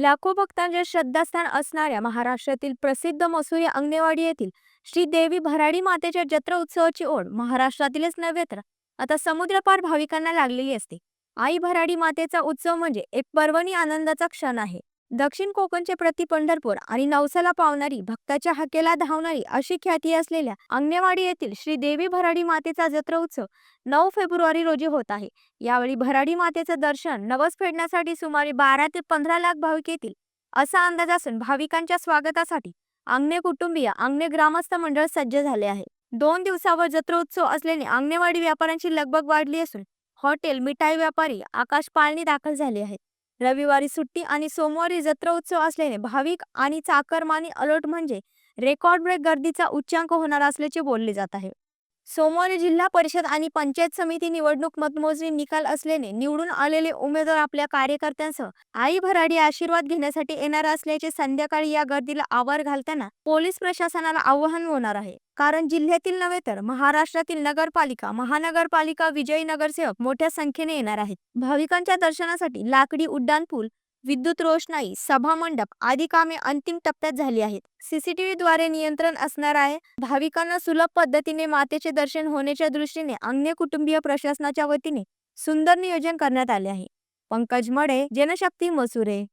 लाखो भक्तांचे श्रद्धास्थान असणाऱ्या महाराष्ट्रातील प्रसिद्ध मसुरी अंगणेवाडी येथील श्री देवी भराडी मातेच्या जत्रा उत्सवाची ओढ महाराष्ट्रातीलच नव्हे तर आता समुद्रपार भाविकांना लागलेली असते. आई भराडी मातेचा उत्सव म्हणजे एक पर्वणी आनंदाचा क्षण आहे. दक्षिण कोकणचे प्रति पंढरपूर आणि नवसाला पावणारी भक्ताच्या हकेला धावणारी अशी ख्याती असलेल्या अंगणेवाडी येथील श्री देवी भराडी मातेचा जत्रा उत्सव नऊ फेब्रुवारी रोजी होत आहे. यावेळी भराडी मातेचं दर्शन नवस फेडण्यासाठी सुमारे बारा ते पंधरा लाख भाविक येतील असा अंदाज असून भाविकांच्या स्वागतासाठी अंगणे कुटुंबीय अंगणे ग्रामस्थ मंडळ सज्ज झाले आहे. दोन दिवसावर जत्रोत्सव असल्याने अंगणेवाडी व्यापाऱ्यांची लगबग वाढली असून हॉटेल मिठाई व्यापारी आकाश पाळणी दाखल झाले आहेत. रविवारी सुट्टी आणि सोमवारी जत्रा उत्सव असल्याने भाविक आणि चाकरमानी अलर्ट म्हणजे रेकॉर्ड ब्रेक गर्दीचा उच्चांक होणार असल्याचे बोलले जात आहे. सोमवारी जिल्हा परिषद आणि पंचायत समिती निवडणूक मतमोजणी निकाल असल्याने निवडून आलेले उमेदवार आपल्या कार्यकर्त्यांसह आई भराडी आशीर्वाद घेण्यासाठी येणार असल्याचे संध्याकाळी या गर्दीला आवार घालताना पोलीस प्रशासनाला आव्हान होणार आहे. कारण जिल्ह्यातील नव्हे तर महाराष्ट्रातील नगरपालिका महानगरपालिका विजयी नगरसेवक मोठ्या संख्येने येणार आहेत. भाविकांच्या दर्शनासाठी लाकडी उड्डाणपूल विद्युत रोषणाई सभामंडप आदी कामे अंतिम टप्प्यात झाली आहेत. सीसीटीव्ही द्वारे नियंत्रण असणार आहे. भाविकांना सुलभ पद्धतीने मातेचे दर्शन होण्याच्या दृष्टीने अन्य कुटुंबीय प्रशासनाच्या वतीने सुंदर नियोजन करण्यात आले आहे. पंकज मडे जनशक्ती मसुरे.